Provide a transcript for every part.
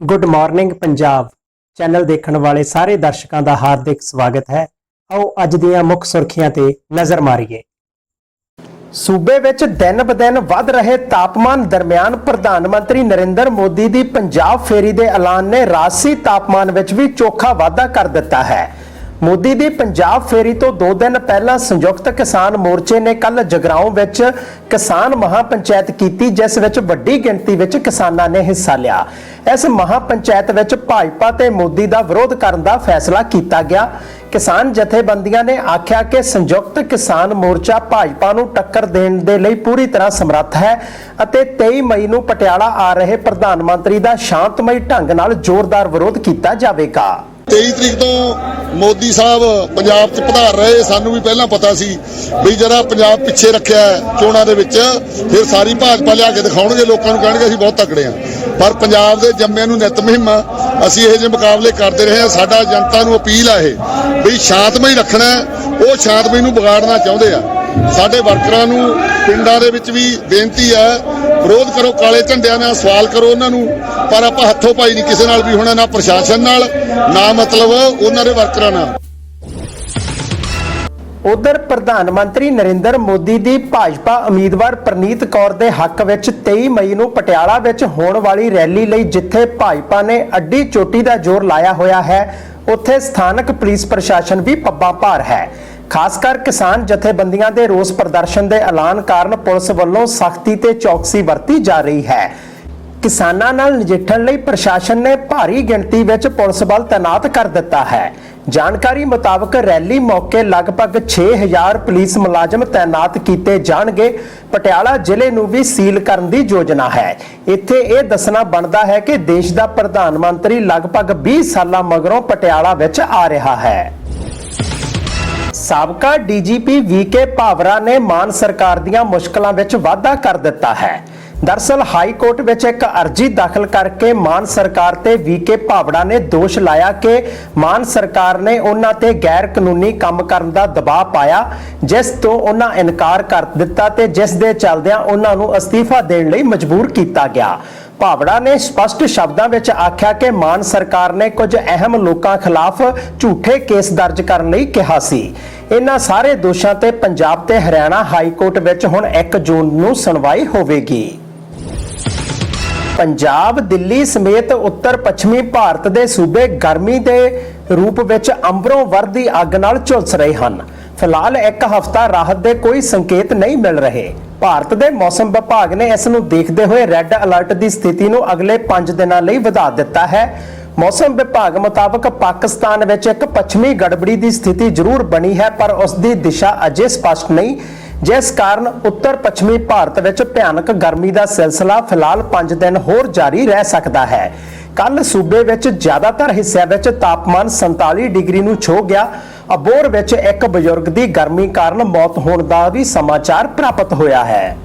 Good morning Punjab channel ਦੇਖਣ ਵਾਲੇ ਸਾਰੇ ਦਰਸ਼ਕਾਂ ਦਾ ਹਾਰਦਿਕ ਸਵਾਗਤ ਹੈ। ਆਓ ਅੱਜ ਦੀਆਂ ਮੁੱਖ ਸੁਰਖੀਆਂ ਤੇ ਨਜ਼ਰ ਮਾਰੀਏ। ਸੂਬੇ ਵਿੱਚ ਦਿਨ ਬਦਿਨ ਵੱਧ ਰਹੇ ਤਾਪਮਾਨ ਦਰਮਿਆਨ ਪ੍ਰਧਾਨ ਮੰਤਰੀ ਨਰਿੰਦਰ ਮੋਦੀ ਦੀ ਪੰਜਾਬ ਫੇਰੀ ਦੇ ਐਲਾਨ ਨੇ ਰਾਸੀ ਤਾਪਮਾਨ ਵਿੱਚ ਵੀ ਚੋਖਾ ਵਾਧਾ ਕਰ ਦਿੱਤਾ ਹੈ। ਮੋਦੀ ਦੀ ਪੰਜਾਬ ਫੇਰੀ ਤੋਂ 2 ਦਿਨ ਪਹਿਲਾਂ ਸੰਯੁਕਤ ਕਿਸਾਨ ਮੋਰਚੇ ਨੇ ਕੱਲ ਜਗਰਾਉਂ ਵਿੱਚ ਕਿਸਾਨ ਮਹਾਪੰਚਾਇਤ ਕੀਤੀ, ਜਿਸ ਵਿੱਚ ਵੱਡੀ ਗਿਣਤੀ ਵਿੱਚ ਕਿਸਾਨਾਂ ਨੇ ਹਿੱਸਾ ਲਿਆ। ਇਸ ਮਹਾਪੰਚਾਇਤ ਵਿੱਚ ਭਾਜਪਾ ਤੇ ਮੋਦੀ ਦਾ ਵਿਰੋਧ ਕਰਨ ਦਾ ਫੈਸਲਾ ਕੀਤਾ ਗਿਆ। ਕਿਸਾਨ ਜਥੇਬੰਦੀਆਂ ਨੇ ਆਖਿਆ ਕਿ ਸੰਯੁਕਤ ਕਿਸਾਨ ਮੋਰਚਾ ਭਾਜਪਾ ਨੂੰ ਟੱਕਰ ਦੇਣ ਦੇ ਲਈ ਪੂਰੀ ਤਰ੍ਹਾਂ ਸਮਰੱਥ ਹੈ ਅਤੇ 23 ਮਈ ਨੂੰ ਪਟਿਆਲਾ ਆ ਰਹੇ ਪ੍ਰਧਾਨ ਮੰਤਰੀ ਦਾ ਸ਼ਾਂਤਮਈ ਢੰਗ ਨਾਲ ਜ਼ੋਰਦਾਰ ਵਿਰੋਧ ਕੀਤਾ ਜਾਵੇਗਾ। 23 ਤਰੀਕ ਤੋਂ ਮੋਦੀ ਸਾਹਿਬ ਪੰਜਾਬ 'ਚ ਪਧਾਰ ਰਹੇ, ਸਾਨੂੰ ਵੀ ਪਹਿਲਾਂ ਪਤਾ ਸੀ ਵੀ ਜਿਹੜਾ ਪੰਜਾਬ ਪਿੱਛੇ ਰੱਖਿਆ ਚੋਣਾਂ ਦੇ ਵਿੱਚ, ਫਿਰ ਸਾਰੀ ਭਾਜਪਾ ਲਿਆ ਕੇ ਦਿਖਾਉਣਗੇ, ਲੋਕਾਂ ਨੂੰ ਕਹਿਣਗੇ ਅਸੀਂ ਬਹੁਤ ਤਕੜੇ ਆ ਪਰ ਪੰਜਾਬ ਦੇ ਜੰਮਿਆਂ ਨੂੰ ਨਿਤ ਮੁਹਿੰਮ ਆ। ਅਸੀਂ ਇਹੋ ਜਿਹੇ ਮੁਕਾਬਲੇ ਕਰਦੇ ਰਹੇ ਹਾਂ, ਸਾਡਾ ਜਨਤਾ ਨੂੰ ਅਪੀਲ ਆ ਇਹ ਵੀ ਸ਼ਾਂਤਮਈ ਰੱਖਣਾ ਉਹ ਸ਼ਾਂਤਮਈ ਨੂੰ ਵਿਗਾੜਨਾ ਚਾਹੁੰਦੇ ਆ ਸਾਡੇ ਵਰਕਰਾਂ ਨੂੰ ਪਿੰਡਾਂ ਦੇ ਵਿੱਚ ਵੀ ਬੇਨਤੀ ਹੈ, ਵਿਰੋਧ ਕਰੋ, ਕਾਲੇ ਝੰਡਿਆਂ ਨਾਲ ਸਵਾਲ ਕਰੋ ਉਹਨਾਂ ਨੂੰ, ਪਰ ਆਪਾਂ ਹੱਥੋਂ ਪਾਈ ਨਹੀਂ ਕਿਸੇ ਨਾਲ ਵੀ ਹੋਣਾ ਨਾ ਪ੍ਰਸ਼ਾਸਨ ਨਾਲ, ਨਾ ਮਤਲਬ ਉਹਨਾਂ ਦੇ ਵਰਕਰਾਂ ਨਾਲ। ਉਧਰ ਪ੍ਰਧਾਨ ਮੰਤਰੀ ਨਰਿੰਦਰ ਮੋਦੀ ਦੀ ਭਾਜਪਾ ਉਮੀਦਵਾਰ ਪ੍ਰਨੀਤ ਕੌਰ ਦੇ ਹੱਕ ਵਿੱਚ 23 ਮਈ ਨੂੰ ਪਟਿਆਲਾ ਵਿੱਚ ਹੋਣ ਵਾਲੀ ਰੈਲੀ ਲਈ ਜਿੱਥੇ ਭਾਜਪਾ ਨੇ ਅੱਡੀ ਚੋਟੀ ਦਾ ਜ਼ੋਰ ਲਾਇਆ ਹੋਇਆ ਹੈ, ਉੱਥੇ ਸਥਾਨਕ ਪੁਲਿਸ ਪ੍ਰਸ਼ਾਸਨ ਵੀ ਪੱਬਾਂ ਭਾਰ ਹੈ। ਖਾਸ ਕਰ ਕਿਸਾਨ ਜਥੇਬੰਦੀਆਂ ਦੇ ਰੋਸ ਪ੍ਰਦਰਸ਼ਨ ਦੇ ਐਲਾਨ ਕਾਰਨ ਪੁਲਿਸ ਵੱਲੋਂ ਸਖਤੀ ਤੇ ਚੌਕਸੀ ਵਰਤੀ ਜਾ ਰਹੀ ਹੈ। ਕਿਸਾਨਾਂ ਨਾਲ ਨਜਿੱਠਣ ਲਈ ਪ੍ਰਸ਼ਾਸਨ ਨੇ ਭਾਰੀ ਗਿਣਤੀ ਵਿੱਚ ਪੁਲਿਸ ਬਲ ਤਾਇਨਾਤ ਕਰ ਦਿੱਤਾ ਹੈ। ਜਾਣਕਾਰੀ ਮੁਤਾਬਕ ਰੈਲੀ ਮੌਕੇ ਲਗਭਗ 6000 ਪੁਲਿਸ ਮੁਲਾਜ਼ਮ ਤਾਇਨਾਤ ਕੀਤੇ ਜਾਣਗੇ। ਪਟਿਆਲਾ ਜ਼ਿਲ੍ਹੇ ਨੂੰ ਵੀ ਸੀਲ ਕਰਨ ਦੀ ਯੋਜਨਾ ਹੈ। ਇੱਥੇ ਇਹ ਦੱਸਣਾ ਬਣਦਾ ਹੈ ਕਿ ਦੇਸ਼ ਦਾ ਪ੍ਰਧਾਨ ਮੰਤਰੀ ਲਗਭਗ 20 ਸਾਲਾਂ ਮਗਰੋਂ ਪਟਿਆਲਾ ਵਿੱਚ ਆ ਰਿਹਾ ਹੈ। ਸਾਬਕਾ ਡੀਜੀਪੀ ਵੀਕੇ ਭਾਵਰਾ ਨੇ ਮਾਨ ਸਰਕਾਰ ਦੀਆਂ ਮੁਸ਼ਕਲਾਂ ਵਿੱਚ ਵਾਧਾ ਕਰ ਦਿੱਤਾ ਹੈ। ਦਰਸਲ ਹਾਈ ਕੋਰਟ ਵਿੱਚ ਇੱਕ ਅਰਜੀ ਦਾਖਲ ਕਰਕੇ ਮਾਨ ਸਰਕਾਰ ਤੇ ਵੀਕੇ ਭਾਵੜਾ ਨੇ ਦੋਸ਼ ਲਾਇਆ ਕਿ ਮਾਨ ਸਰਕਾਰ ਨੇ ਉਹਨਾਂ ਤੇ ਗੈਰ ਕਾਨੂੰਨੀ ਕੰਮ ਕਰਨ ਦਾ ਦਬਾਅ ਪਾਇਆ, ਜਿਸ ਤੋਂ ਉਹਨਾਂ ਇਨਕਾਰ ਕਰ ਦਿੱਤਾ ਤੇ ਜਿਸ ਦੇ ਚੱਲਦਿਆਂ ਉਹਨਾਂ ਨੂੰ ਅਸਤੀਫਾ ਦੇਣ ਲਈ ਮਜਬੂਰ ਕੀਤਾ ਗਿਆ। ਭਾਵੜਾ ਨੇ ਸਪਸ਼ਟ ਸ਼ਬਦਾਂ ਵਿੱਚ ਆਖਿਆ ਕਿ ਮਾਨ ਸਰਕਾਰ ਨੇ ਕੁਝ ਅਹਿਮ ਲੋਕਾਂ ਖਿਲਾਫ ਝੂਠੇ ਕੇਸ ਦਰਜ ਕਰਨ ਲਈ ਕਿਹਾ ਸੀ। ਇਹਨਾਂ ਸਾਰੇ ਦੋਸ਼ਾਂ ਤੇ ਪੰਜਾਬ ਤੇ ਹਰਿਆਣਾ ਹਾਈ ਕੋਰਟ ਵਿੱਚ ਹੁਣ 1 ਜੂਨ ਨੂੰ ਸੁਣਵਾਈ ਹੋਵੇਗੀ। ਪੰਜਾਬ, ਦਿੱਲੀ ਸਮੇਤ ਉੱਤਰ ਪੱਛਮੀ ਭਾਰਤ ਦੇ ਸੂਬੇ ਗਰਮੀ ਦੇ ਰੂਪ ਵਿੱਚ ਅੰਬਰੋਂ ਵਰਦੀ ਅੱਗ ਨਾਲ ਝੁਲਸ ਰਹੇ ਹਨ। ਫਿਲਹਾਲ ਇੱਕ ਹਫ਼ਤਾ ਰਾਹਤ ਦੇ ਕੋਈ ਸੰਕੇਤ ਨਹੀਂ ਮਿਲ ਰਹੇ। ਭਾਰਤ ਦੇ ਮੌਸਮ ਵਿਭਾਗ ਨੇ ਇਸ ਨੂੰ ਦੇਖਦੇ ਹੋਏ ਰੈੱਡ ਅਲਰਟ ਦੀ ਸਥਿਤੀ ਨੂੰ ਅਗਲੇ 5 ਦਿਨਾਂ ਲਈ ਵਧਾ ਦਿੱਤਾ ਹੈ। ਮੌਸਮ ਵਿਭਾਗ ਮੁਤਾਬਕ ਪਾਕਿਸਤਾਨ ਵਿੱਚ ਇੱਕ ਪੱਛਮੀ ਗੜਬੜੀ ਦੀ ਸਥਿਤੀ ਜ਼ਰੂਰ ਬਣੀ ਹੈ, ਪਰ ਉਸ ਦੀ ਦਿਸ਼ਾ ਅਜੇ ਸਪਸ਼ਟ ਨਹੀਂ। ਜਿਸ ਕਾਰਨ ਉੱਤਰ ਪੱਛਮੀ ਭਾਰਤ ਵਿੱਚ ਭਿਆਨਕ ਗਰਮੀ ਦਾ ਸਿਲਸਿਲਾ ਫਿਲਹਾਲ 5 ਦਿਨ ਹੋਰ ਜਾਰੀ ਰਹਿ ਸਕਦਾ ਹੈ। ਕੱਲ ਸੂਬੇ ਵਿੱਚ ਜ਼ਿਆਦਾਤਰ ਹਿੱਸਿਆਂ ਵਿੱਚ ਤਾਪਮਾਨ 47 ਡਿਗਰੀ ਨੂੰ ਛੋ ਗਿਆ। ਅਬੋਰ ਵਿੱਚ ਇੱਕ ਬਜ਼ੁਰਗ ਦੀ ਗਰਮੀ ਕਾਰਨ ਮੌਤ ਹੋਣ ਦਾ ਵੀ ਸਮਾਚਾਰ ਪ੍ਰਾਪਤ ਹੋਇਆ ਹੈ।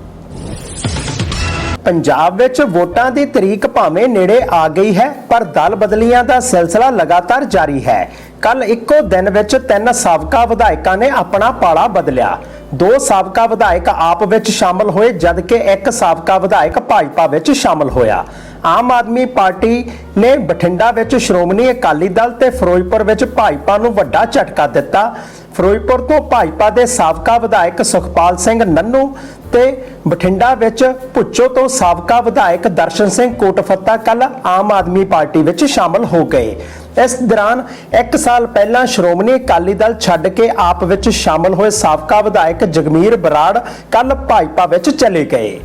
ਪੰਜਾਬ ਵਿੱਚ ਵੋਟਾਂ ਦੀ ਤਰੀਕ ਭਾਵੇਂ ਨੇੜੇ ਆ ਗਈ ਹੈ, ਪਰ ਦਲ ਬਦਲੀਆਂ ਦਾ ਸਿਲਸਿਲਾ ਲਗਾਤਾਰ ਜਾਰੀ ਹੈ। ਕੱਲ ਇੱਕੋ ਦਿਨ ਵਿੱਚ ਤਿੰਨ ਸਾਬਕਾ ਵਿਧਾਇਕਾਂ ਨੇ ਆਪਣਾ ਪਾਲਾ ਬਦਲਿਆ। ਦੋ ਸਾਬਕਾ ਵਿਧਾਇਕ ਆਪ ਵਿੱਚ ਸ਼ਾਮਲ ਹੋਏ, ਜਦਕਿ ਇੱਕ ਸਾਬਕਾ ਵਿਧਾਇਕ ਭਾਜਪਾ ਵਿੱਚ ਸ਼ਾਮਲ ਹੋਇਆ। ਆਮ ਆਦਮੀ ਪਾਰਟੀ ਨੇ ਬਠਿੰਡਾ ਵਿੱਚ ਸ਼੍ਰੋਮਣੀ ਅਕਾਲੀ ਦਲ ਤੇ ਫਿਰੋਜ਼ਪੁਰ ਵਿੱਚ ਭਾਜਪਾ ਨੂੰ ਵੱਡਾ ਝਟਕਾ ਦਿੱਤਾ। ਫਿਰੋਜ਼ਪੁਰ ਤੋਂ ਭਾਜਪਾ ਦੇ ਸਾਬਕਾ ਵਿਧਾਇਕ ਸੁਖਪਾਲ ਸਿੰਘ ਨੰਨੂ ਤੇ ਬਠਿੰਡਾ ਵਿੱਚ ਭੁੱਚੋ ਤੋਂ ਸਾਬਕਾ ਵਿਧਾਇਕ ਦਰਸ਼ਨ ਸਿੰਘ ਕੋਟਫੱਤਾ ਕੱਲ ਆਮ ਆਦਮੀ ਪਾਰਟੀ ਵਿੱਚ ਸ਼ਾਮਲ ਹੋ ਗਏ। ਇਸ ਦੌਰਾਨ 1 ਸਾਲ ਪਹਿਲਾਂ ਸ਼੍ਰੋਮਣੀ ਅਕਾਲੀ ਦਲ ਛੱਡ ਕੇ ਆਪ ਵਿੱਚ ਸ਼ਾਮਲ ਹੋਏ ਸਾਬਕਾ ਵਿਧਾਇਕ ਜਗਮੀਰ ਬਰਾੜ ਕੱਲ ਭਾਜਪਾ ਵਿੱਚ ਚਲੇ ਗਏ।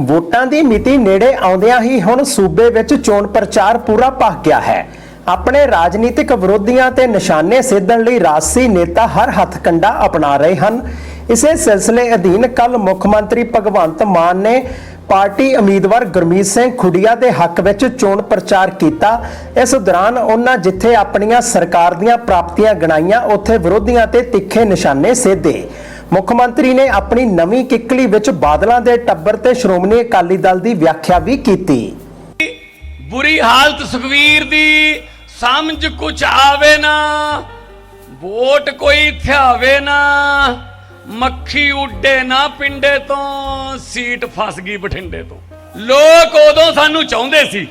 ਵੋਟਾਂ ਦੀ ਮਿਤੀ ਨੇੜੇ ਆਉਂਦਿਆਂ ਹੀ ਹੁਣ ਸੂਬੇ ਵਿੱਚ ਚੋਣ ਪ੍ਰਚਾਰ ਪੂਰਾ ਭਖ ਗਿਆ ਹੈ। ਆਪਣੇ ਰਾਜਨੀਤਿਕ ਵਿਰੋਧੀਆਂ ਤੇ ਨਿਸ਼ਾਨੇ ਸੇਧਣ ਲਈ ਰਾਜਸੀ ਨੇਤਾ ਹਰ ਹੱਥਕੰਡਾ ਅਪਣਾ ਰਹੇ ਹਨ। ਇਸੇ ਸਿਲਸਿਲੇ ਅਧੀਨ ਕੱਲ ਮੁੱਖ ਮੰਤਰੀ ਭਗਵੰਤ ਮਾਨ ਨੇ ਪਾਰਟੀ ਉਮੀਦਵਾਰ ਗੁਰਮੀਤ ਸਿੰਘ ਖੁੱਡੀਆ ਦੇ ਹੱਕ ਵਿੱਚ ਚੋਣ ਪ੍ਰਚਾਰ ਕੀਤਾ। ਇਸ ਦੌਰਾਨ ਉਹਨਾਂ ਜਿੱਥੇ ਆਪਣੀਆਂ ਸਰਕਾਰ ਦੀਆਂ ਪ੍ਰਾਪਤੀਆਂ ਗਣਾਈਆਂ, ਉੱਥੇ ਵਿਰੋਧੀਆਂ ਤੇ ਤਿੱਖੇ ਨਿਸ਼ਾਨੇ ਸੇਧੇ। ਮੁੱਖ ਮੰਤਰੀ ਨੇ ਆਪਣੀ ਨਵੀਂ ਕਿੱਕਲੀ ਵਿੱਚ ਬਾਦਲਾਂ ਦੇ ਟੱਬਰ ਤੇ ਸ਼੍ਰੋਮਣੀ ਅਕਾਲੀ ਦਲ ਦੀ ਵਿਆਖਿਆ ਵੀ ਕੀਤੀ। ਬੁਰੀ ਹਾਲਤ ਸੁਖਵੀਰ ਦੀ, ਸਮਝ ਕੁਛ ਆਵੇ ਨਾ, ਵੋਟ ਕੋਈ ਥਿਆਵੇ ਨਾ, ਮੱਖੀ ਉੱਡੇ ਨਾ ਪਿੰਡੇ ਤੋਂ, ਸੀਟ ਫਸ ਗਈ ਬਠਿੰਡੇ ਤੋਂ। ਲੋਕ ਉਦੋਂ ਸਾਨੂੰ ਚਾਹੁੰਦੇ ਸੀ,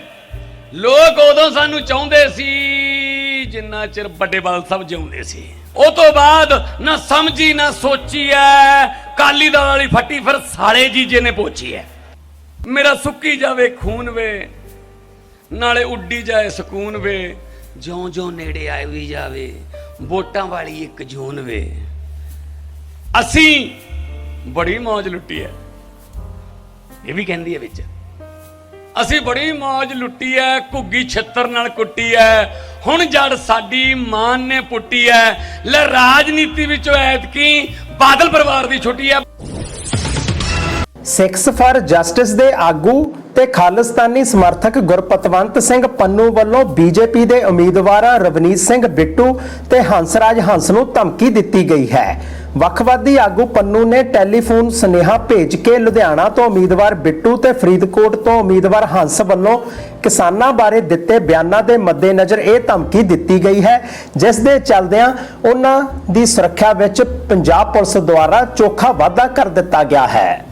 ਲੋਕ ਉਦੋਂ ਸਾਨੂੰ ਚਾਹੁੰਦੇ ਸੀ, ਜਿੰਨਾ ਚਿਰ ਵੱਡੇ ਬਾਲ ਸਾਹਿਬ ਜਿਉਂਦੇ ਸੀ। ਉਹ ਤੋਂ ਬਾਅਦ ਨਾ ਸਮਝੀ, ਨਾ ਸੋਚੀ ਐ। ਕਾਲੀ ਦਾਲ ਵਾਲੀ ਫੱਟੀ ਫਿਰ ਸਾਲੇ ਜੀਜੇ ਨੇ ਪੋਚੀ ਐ। ਮੇਰਾ ਸੁੱਕੀ ਜਾਵੇ ਖੂਨ ਵੇ, ਨਾਲੇ ਉੱਡੀ ਜਾਏ ਸਕੂਨ ਵੇ। ਜਿਉਂ ਜਿਉਂ ਨੇੜੇ ਆਈ ਵੀ ਜਾਵੇ, ਵੋਟਾਂ ਵਾਲੀ ਇੱਕ ਜੂਨ ਵੇ। ਅਸੀਂ ਬੜੀ ਮौज ਲੁੱਟੀ ਐ। ਇਹ ਵੀ ਕਹਿੰਦੀ ਹੈ ਵਿੱਚ। ਅਸੀਂ ਬੜੀ ਮौज ਲੁੱਟੀ ਐ, ਘੁੱਗੀ ਛੱਤਰ ਨਾਲ ਕੁੱਟੀ ਐ। ਹੁਣ ਜੜ ਸਾਡੀ ਮਾਨ ਨੇ ਪੁੱਟੀ ਐ। ਲੈ ਰਾਜਨੀਤੀ ਵਿੱਚੋਂ ਐਤਕੀ ਬਾਦਲ ਪਰਿਵਾਰ ਦੀ ਛੁੱਟੀ ਐ। ਸਿੱਖਸ ਫਾਰ ਜਸਟਿਸ ਦੇ ਆਗੂ ਤੇ ਖਾਲਿਸਤਾਨੀ ਸਮਰਥਕ ਗੁਰਪਤਵੰਤ ਸਿੰਘ ਪੰਨੂ ਵੱਲੋਂ ਬੀਜੇਪੀ ਦੇ ਉਮੀਦਵਾਰਾਂ ਰਵਨੀਤ ਸਿੰਘ ਬਿੱਟੂ ਤੇ ਹੰਸਰਾਜ ਹੰਸ ਨੂੰ ਧਮਕੀ ਦਿੱਤੀ ਗਈ ਹੈ। ਵੱਖਵਾਦੀ ਆਗੂ ਪੰਨੂ ਨੇ ਟੈਲੀਫੋਨ ਸੁਨੇਹਾ ਭੇਜ ਕੇ ਲੁਧਿਆਣਾ ਤੋਂ ਉਮੀਦਵਾਰ ਬਿੱਟੂ ਤੇ ਫਰੀਦਕੋਟ ਤੋਂ ਉਮੀਦਵਾਰ ਹੰਸ ਵੱਲੋਂ ਕਿਸਾਨਾਂ ਬਾਰੇ ਦਿੱਤੇ ਬਿਆਨਾਂ ਦੇ ਮੱਦੇਨਜ਼ਰ ਇਹ ਧਮਕੀ ਦਿੱਤੀ ਗਈ ਹੈ, ਜਿਸ ਦੇ ਚੱਲਦਿਆਂ ਉਹਨਾਂ ਦੀ ਸੁਰੱਖਿਆ ਵਿੱਚ ਪੰਜਾਬ ਪੁਲਿਸ ਦੁਆਰਾ ਚੋਖਾ ਵਾਧਾ ਕਰ ਦਿੱਤਾ ਗਿਆ ਹੈ।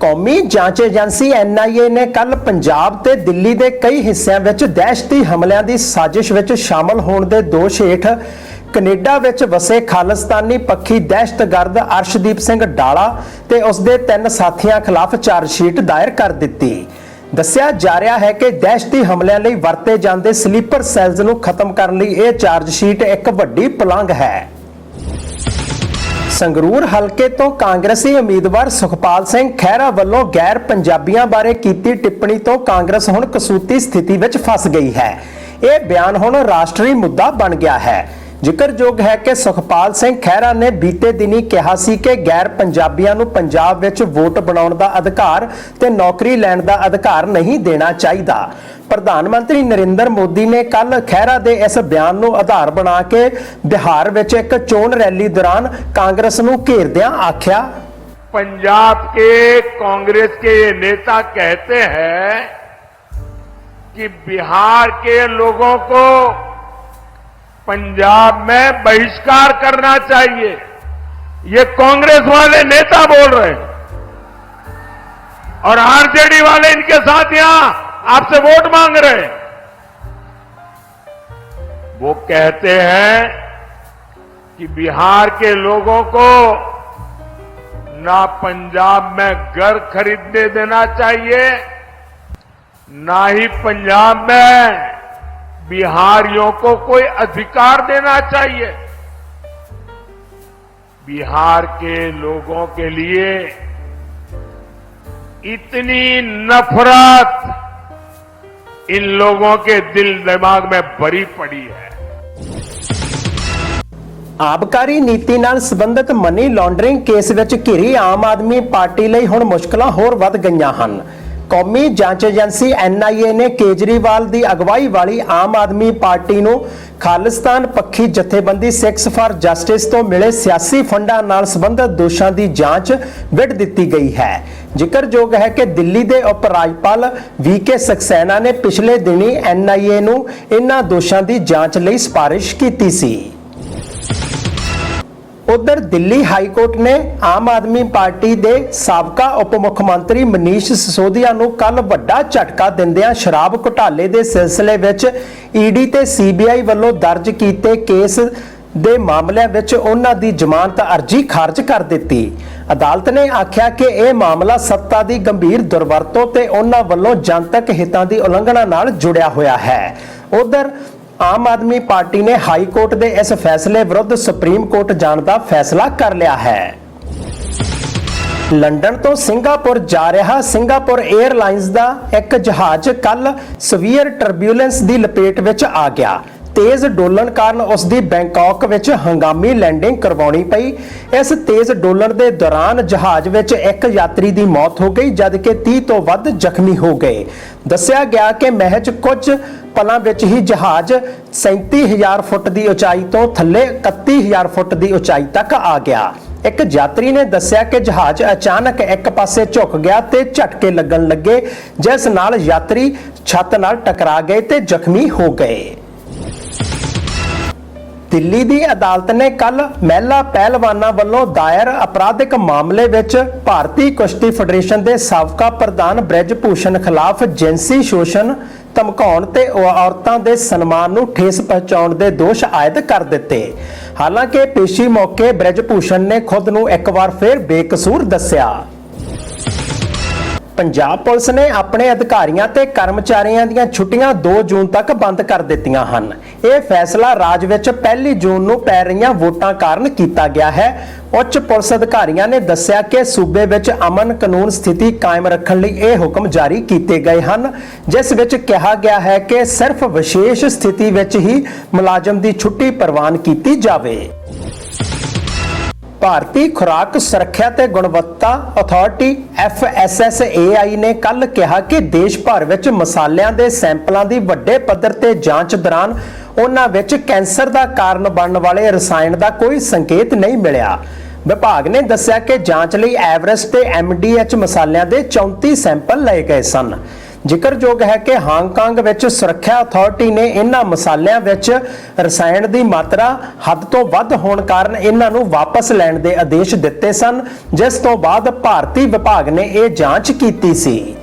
ਕੌਮੀ ਜਾਂਚ ਏਜੰਸੀ ਐਨਆਈਏ ਨੇ ਕੱਲ ਪੰਜਾਬ ਤੇ ਦਿੱਲੀ ਦੇ ਕਈ ਹਿੱਸਿਆਂ ਵਿੱਚ ਦਹਿਸ਼ਤੀ ਹਮਲਿਆਂ ਦੀ ਸਾਜ਼ਿਸ਼ ਵਿੱਚ ਸ਼ਾਮਲ ਹੋਣ ਦੇ ਦੋਸ਼ ਹੇਠ ਕੈਨੇਡਾ ਵਿੱਚ ਵਸੇ ਖਾਲਿਸਤਾਨੀ ਪੱਖੀ ਦਹਿਸ਼ਤਗਰਦ ਅਰਸ਼ਦੀਪ ਸਿੰਘ ਡਾਲਾ ਤੇ ਉਸ ਦੇ ਤਿੰਨ ਸਾਥੀਆਂ ਖਿਲਾਫ ਚਾਰਜਸ਼ੀਟ ਦਾਇਰ ਕਰ ਦਿੱਤੀ। ਦੱਸਿਆ ਜਾ ਰਿਹਾ ਹੈ ਕਿ ਦਹਿਸ਼ਤੀ ਹਮਲਿਆਂ ਲਈ ਵਰਤੇ ਜਾਂਦੇ ਸਲੀਪਰ ਸੈੱਲਜ਼ ਨੂੰ ਖਤਮ ਕਰਨ ਲਈ ਇਹ ਚਾਰਜਸ਼ੀਟ ਇੱਕ ਵੱਡੀ ਪਲੰਗ ਹੈ। ਸੰਗਰੂਰ ਹਲਕੇ ਤੋਂ ਕਾਂਗਰਸੀ ਉਮੀਦਵਾਰ ਸੁਖਪਾਲ ਸਿੰਘ ਖਹਿਰਾ ਵੱਲੋਂ ਗੈਰ ਪੰਜਾਬੀਆਂ ਬਾਰੇ ਕੀਤੀ ਟਿੱਪਣੀ ਤੋਂ ਕਾਂਗਰਸ ਹੁਣ ਕਸੂਤੀ ਸਥਿਤੀ ਵਿੱਚ ਫਸ ਗਈ ਹੈ। ਇਹ ਬਿਆਨ ਹੁਣ ਰਾਸ਼ਟਰੀ ਮੁੱਦਾ ਬਣ ਗਿਆ ਹੈ। ਜ਼ਿਕਰਯੋਗ ਹੈ ਕਿ ਸੁਖਪਾਲ ਸਿੰਘ ਖਹਿਰਾ ਨੇ ਬੀਤੇ ਦਿਨੀ ਕਿਹਾ ਸੀ ਕਿ ਗੈਰ ਪੰਜਾਬੀਆਂ ਨੂੰ ਪੰਜਾਬ ਵਿੱਚ ਵੋਟ ਬਣਾਉਣ ਦਾ ਅਧਿਕਾਰ ਤੇ ਨੌਕਰੀ ਲੈਣ ਦਾ ਅਧਿਕਾਰ ਨਹੀਂ ਦੇਣਾ ਚਾਹੀਦਾ ਪ੍ਰਧਾਨ ਮੰਤਰੀ ਨਰਿੰਦਰ ਮੋਦੀ ਨੇ ਕੱਲ ਖਹਿਰਾ ਦੇ ਇਸ ਬਿਆਨ ਨੂੰ ਆਧਾਰ ਬਣਾ ਕੇ ਬਿਹਾਰ ਵਿੱਚ ਇੱਕ ਚੋਣ ਰੈਲੀ ਦੌਰਾਨ ਕਾਂਗਰਸ ਨੂੰ ਘੇਰਦਿਆਂ ਆਖਿਆ पंजाब के कांग्रेस के ये नेता कहते हैं कि बिहार के लोगों को पंजाब में बहिष्कार करना चाहिए। ये कांग्रेस वाले नेता बोल रहे हैं। और आरजेडी वाले इनके साथ यहाँ आपसे वोट मांग रहे हैं। वो कहते हैं कि बिहार के लोगों को ना पंजाब में घर खरीदने देना चाहिए, ना ही पंजाब में बिहारियों को कोई अधिकार देना चाहिए बिहार के लोगों के लिए इतनी नफरत इन लोगों के दिल दिमाग में भरी पड़ी है ਆਬਕਾਰੀ ਨੀਤੀ ਨਾਲ ਸੰਬੰਧਿਤ ਮਨੀ ਲਾਂਡਰਿੰਗ ਕੇਸ ਵਿੱਚ ਘਿਰੀ ਆਮ ਆਦਮੀ ਪਾਰਟੀ ਲਈ ਹੁਣ ਮੁਸ਼ਕਲਾਂ ਹੋਰ ਵੱਧ ਗਈਆਂ ਹਨ ਕੌਮੀ ਜਾਂਚ ਏਜੰਸੀ ਐਨਆਈਏ ਨੇ ਕੇਜਰੀਵਾਲ ਦੀ ਅਗਵਾਈ ਵਾਲੀ ਆਮ ਆਦਮੀ ਪਾਰਟੀ ਨੂੰ ਖਾਲਿਸਤਾਨ ਪੱਖੀ ਜਥੇਬੰਦੀ ਸਿਕਸ ਫਾਰ ਜਸਟਿਸ ਤੋਂ ਮਿਲੇ ਸਿਆਸੀ ਫੰਡਾਂ ਨਾਲ ਸੰਬੰਧਿਤ ਦੋਸ਼ਾਂ ਦੀ ਜਾਂਚ ਵਿੱਢ ਦਿੱਤੀ ਗਈ ਹੈ। ਜ਼ਿਕਰਯੋਗ ਹੈ ਕਿ ਦਿੱਲੀ ਦੇ ਉਪ ਰਾਜਪਾਲ ਵੀਕੇ ਸਕਸੈਨਾ ਨੇ ਪਿਛਲੇ ਦਿਨੀ ਐਨਆਈਏ ਨੂੰ ਇਹਨਾਂ ਦੋਸ਼ਾਂ ਦੀ ਜਾਂਚ ਲਈ ਸਿਫਾਰਿਸ਼ ਕੀਤੀ ਸੀ। ਉਧਰ ਦਿੱਲੀ ਹਾਈ ਕੋਰਟ ਨੇ ਆਮ ਆਦਮੀ ਪਾਰਟੀ ਦੇ ਸਾਬਕਾ ਉਪ ਮੁੱਖ ਮੰਤਰੀ ਮਨੀਸ਼ ਸਿਸੋਦੀਆ ਨੂੰ ਕੱਲ ਵੱਡਾ ਝਟਕਾ ਦਿੰਦਿਆਂ ਸ਼ਰਾਬ ਘੁਟਾਲੇ ਦੇ ਸਿਲਸਿਲੇ ਵਿੱਚ ਈਡੀ ਤੇ ਸੀਬੀਆਈ ਵੱਲੋਂ ਦਰਜ ਕੀਤੇ ਕੇਸ ਦੇ ਮਾਮਲਿਆਂ ਵਿੱਚ ਉਹਨਾਂ ਦੀ ਜ਼ਮਾਨਤ ਅਰਜ਼ੀ ਖਾਰਜ ਕਰ ਦਿੱਤੀ। ਅਦਾਲਤ ਨੇ ਆਖਿਆ ਕਿ ਇਹ ਮਾਮਲਾ ਸੱਤਾ ਦੀ ਗੰਭੀਰ ਦੁਰਵਰਤੋਂ ਤੇ ਉਹਨਾਂ ਵੱਲੋਂ ਜਨਤਕ ਹਿੱਤਾਂ ਦੀ ਉਲੰਘਣਾ ਨਾਲ ਜੁੜਿਆ ਹੋਇਆ ਹੈ। ਉਧਰ ਆਮ ਆਦਮੀ ਪਾਰਟੀ ਨੇ ਹਾਈ ਕੋਰਟ ਦੇ ਇਸ ਫੈਸਲੇ ਵਿਰੁੱਧ ਸੁਪਰੀਮ ਕੋਰਟ ਜਾਣ ਦਾ ਫੈਸਲਾ ਕਰ ਲਿਆ ਹੈ। ਲੰਡਨ ਤੋਂ ਸਿੰਗਾਪੁਰ ਜਾ ਰਿਹਾ ਸਿੰਗਾਪੁਰ 에ਅਰਲਾਈਨਸ ਦਾ ਇੱਕ ਜਹਾਜ਼ ਕੱਲ ਸਵੀਅਰ ਟਰਬਿਊਲੈਂਸ ਦੀ ਲਪੇਟ ਵਿੱਚ ਆ ਗਿਆ। ਤੇਜ਼ ਡੋਲਣ ਕਾਰਨ ਉਸ ਦੀ ਬੈਂਕਾਕ ਵਿੱਚ ਹੰਗਾਮੀ ਲੈਂਡਿੰਗ ਕਰਵਾਉਣੀ ਪਈ। ਇਸ ਤੇਜ਼ ਡੋਲਣ ਦੇ ਦੌਰਾਨ ਜਹਾਜ਼ ਵਿੱਚ ਇੱਕ ਯਾਤਰੀ ਦੀ ਮੌਤ ਹੋ ਗਈ, ਜਦਕਿ 30 ਤੋਂ ਵੱਧ ਜ਼ਖਮੀ ਹੋ ਗਏ। ਦੱਸਿਆ ਗਿਆ ਕਿ ਮਹਿਜ ਕੁਝ ਪਲਾਂ ਵਿੱਚ ਹੀ ਜਹਾਜ਼ 37000 ਫੁੱਟ ਦੀ ਉਚਾਈ ਤੋਂ ਥੱਲੇ 31000 ਫੁੱਟ ਦੀ ਉਚਾਈ ਤੱਕ ਆ ਗਿਆ। ਇੱਕ ਯਾਤਰੀ ਨੇ ਦੱਸਿਆ ਕਿ ਜਹਾਜ਼ ਅਚਾਨਕ ਇੱਕ ਪਾਸੇ ਝੁਕ ਗਿਆ ਤੇ ਝਟਕੇ ਲੱਗਣ ਲੱਗੇ, ਜਿਸ ਨਾਲ ਯਾਤਰੀ ਛੱਤ ਨਾਲ ਟਕਰਾ ਗਏ ਤੇ ਜ਼ਖਮੀ ਹੋ ਗਏ। ਦਿੱਲੀ ਦੀ ਅਦਾਲਤ ਨੇ ਕੱਲ ਮਹਿਲਾ ਪਹਿਲਵਾਨਾਂ ਵੱਲੋਂ ਦਾਇਰ ਅਪਰਾਧਿਕ ਮਾਮਲੇ ਵਿੱਚ ਭਾਰਤੀ ਕੁਸ਼ਤੀ ਫੈਡਰੇਸ਼ਨ ਦੇ ਸਾਬਕਾ ਪ੍ਰਧਾਨ ਬ੍ਰਿਜ ਭੂਸ਼ਣ ਖਿਲਾਫ ਜਿਨਸੀ ਸ਼ੋਸ਼ਣ ਧਮਕਾਉਣ ਤੇ ਔਰਤਾਂ ਦੇ ਸਨਮਾਨ ਨੂੰ ਠੇਸ ਪਹੁੰਚਾਉਣ ਦੇ ਦੋਸ਼ ਆਇਦ ਕਰ ਦਿੱਤੇ। ਹਾਲਾਂਕਿ ਪੇਸ਼ੀ ਮੌਕੇ ਬ੍ਰਜਭੂਸ਼ਣ ਨੇ ਖੁਦ ਨੂੰ ਇੱਕ ਵਾਰ ਫਿਰ ਬੇਕਸੂਰ ਦੱਸਿਆ। ਪੰਜਾਬ ਪੁਲਿਸ ਨੇ ਆਪਣੇ ਅਧਿਕਾਰੀਆਂ ਤੇ ਕਰਮਚਾਰੀਆਂ ਦੀਆਂ ਛੁੱਟੀਆਂ 2 ਜੂਨ ਤੱਕ ਬੰਦ ਕਰ ਦਿੱਤੀਆਂ ਹਨ। ਇਹ ਫੈਸਲਾ ਰਾਜ ਵਿੱਚ ਪਹਿਲੀ ਜੂਨ ਨੂੰ ਪੈ ਰਹੀਆਂ ਵੋਟਾਂ ਕਾਰਨ ਕੀਤਾ ਗਿਆ ਹੈ। ਉੱਚ ਪੁਲਿਸ ਅਧਿਕਾਰੀਆਂ ਨੇ ਦੱਸਿਆ ਕਿ ਸੂਬੇ ਵਿੱਚ ਅਮਨ ਕਾਨੂੰਨ ਸਥਿਤੀ ਕਾਇਮ ਰੱਖਣ ਲਈ ਇਹ ਹੁਕਮ ਜਾਰੀ ਕੀਤੇ ਗਏ ਹਨ, ਜਿਸ ਵਿੱਚ ਕਿਹਾ ਗਿਆ ਹੈ ਕਿ ਸਿਰਫ ਵਿਸ਼ੇਸ਼ ਸਥਿਤੀ ਵਿੱਚ ਹੀ ਮੁਲਾਜ਼ਮ ਦੀ ਛੁੱਟੀ ਪ੍ਰਵਾਨ ਕੀਤੀ ਜਾਵੇ। ਭਾਰਤੀ ਖੁਰਾਕ ਸੁਰੱਖਿਆ ਤੇ ਗੁਣਵੱਤਾ ਅਥਾਰਟੀ FSSAI ਨੇ ਕੱਲ ਕਿਹਾ ਕਿ ਦੇਸ਼ ਭਰ ਵਿੱਚ ਮਸਾਲਿਆਂ ਦੇ ਸੈਂਪਲਾਂ ਦੀ ਵੱਡੇ ਪੱਧਰ ਤੇ ਜਾਂਚ ਦੌਰਾਨ ਉਹਨਾਂ ਵਿੱਚ ਕੈਂਸਰ ਦਾ ਕਾਰਨ ਬਣਨ ਵਾਲੇ ਰਸਾਇਣ ਦਾ ਕੋਈ ਸੰਕੇਤ ਨਹੀਂ ਮਿਲਿਆ। ਵਿਭਾਗ ਨੇ ਦੱਸਿਆ ਕਿ ਜਾਂਚ ਲਈ ਐਵਰੈਸਟ ਤੇ MDH ਮਸਾਲਿਆਂ ਦੇ 34 ਸੈਂਪਲ ਲਏ ਗਏ ਸਨ। ਜ਼ਿਕਰਯੋਗ ਹੈ ਕਿ ਹਾਂਗਕਾਂਗ ਵਿੱਚ ਸੁਰੱਖਿਆ ਅਥਾਰਟੀ ਨੇ ਇਹਨਾਂ ਮਸਾਲਿਆਂ ਵਿੱਚ ਰਸਾਇਣ ਦੀ ਮਾਤਰਾ ਹੱਦ ਤੋਂ ਵੱਧ ਹੋਣ ਕਾਰਨ ਇਹਨਾਂ ਨੂੰ ਵਾਪਸ ਲੈਣ ਦੇ ਆਦੇਸ਼ ਦਿੱਤੇ ਸਨ, ਜਿਸ ਤੋਂ ਬਾਅਦ ਭਾਰਤੀ ਵਿਭਾਗ ਨੇ ਇਹ ਜਾਂਚ ਕੀਤੀ ਸੀ।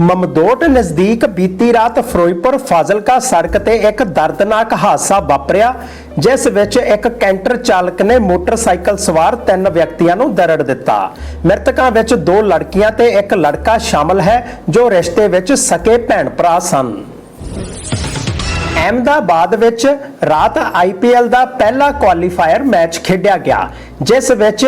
ਮਮਦੋਟ ਨਜ਼ਦੀਕ ਬੀਤੀ ਰਾਤ ਫਿਰੋਜ਼ਪੁਰ ਫਾਜ਼ਿਲਕਾ ਸੜਕ ਤੇ ਇੱਕ ਦਰਦਨਾਕ ਹਾਦਸਾ ਵਾਪਰਿਆ, ਜਿਸ ਵਿੱਚ ਇੱਕ ਕੈਂਟਰ ਚਾਲਕ ਨੇ ਮੋਟਰਸਾਈਕਲ ਸਵਾਰ ਤਿੰਨ ਵਿਅਕਤੀਆਂ ਨੂੰ ਦਰੜ ਦਿੱਤਾ। ਮ੍ਰਿਤਕਾਂ ਵਿੱਚ ਦੋ ਲੜਕੀਆਂ ਤੇ ਇੱਕ ਲੜਕਾ ਸ਼ਾਮਲ ਹੈ, ਜੋ ਰਿਸ਼ਤੇ ਵਿੱਚ ਸਕੇ ਭੈਣ ਭਰਾ ਸਨ। ਅਹਿਮਦਾਬਾਦ ਵਿੱਚ ਰਾਤ ਆਈਪੀਐਲ ਦਾ ਪਹਿਲਾ ਕੁਆਲੀਫਾਇਰ ਮੈਚ ਖੇਡਿਆ ਗਿਆ, ਜਿਸ ਵਿੱਚ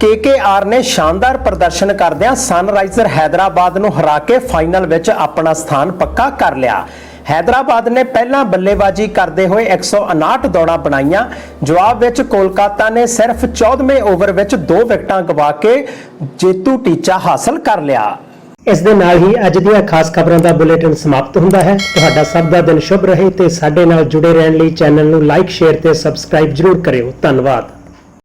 ਕੇਕੇਆਰ ਨੇ ਸ਼ਾਨਦਾਰ ਪ੍ਰਦਰਸ਼ਨ ਕਰਦਿਆਂ ਸਨਰਾਈਜ਼ਰ ਹੈਦਰਾਬਾਦ ਨੂੰ ਹਰਾ ਕੇ ਫਾਈਨਲ ਵਿੱਚ ਆਪਣਾ ਸਥਾਨ ਪੱਕਾ ਕਰ ਲਿਆ। ਹੈਦਰਾਬਾਦ ਨੇ ਪਹਿਲਾਂ ਬੱਲੇਬਾਜ਼ੀ ਕਰਦੇ ਹੋਏ 159 ਦੌੜਾਂ ਬਣਾਈਆਂ। ਜਵਾਬ ਵਿੱਚ ਕੋਲਕਾਤਾ ਨੇ ਸਿਰਫ 14ਵੇਂ ਓਵਰ ਵਿੱਚ ਦੋ ਵਿਕਟਾਂ ਗਵਾ ਕੇ ਜੇਤੂ ਟੀਚਾ ਹਾਸਲ ਕਰ ਲਿਆ। ਇਸ ਦੇ ਨਾਲ ਹੀ ਅੱਜ ਦੀਆਂ ਖਾਸ ਖਬਰਾਂ ਦਾ ਬੁਲੇਟਿਨ ਸਮਾਪਤ ਹੁੰਦਾ ਹੈ। ਤੁਹਾਡਾ ਸਭ ਦਾ ਦਿਨ ਸ਼ੁਭ ਰਹੇ ਤੇ ਸਾਡੇ ਨਾਲ ਜੁੜੇ ਰਹਿਣ ਲਈ ਚੈਨਲ ਨੂੰ ਲਾਈਕ, ਸ਼ੇਅਰ ਤੇ ਸਬਸਕ੍ਰਾਈਬ ਜਰੂਰ ਕਰਿਓ। ਧੰਨਵਾਦ।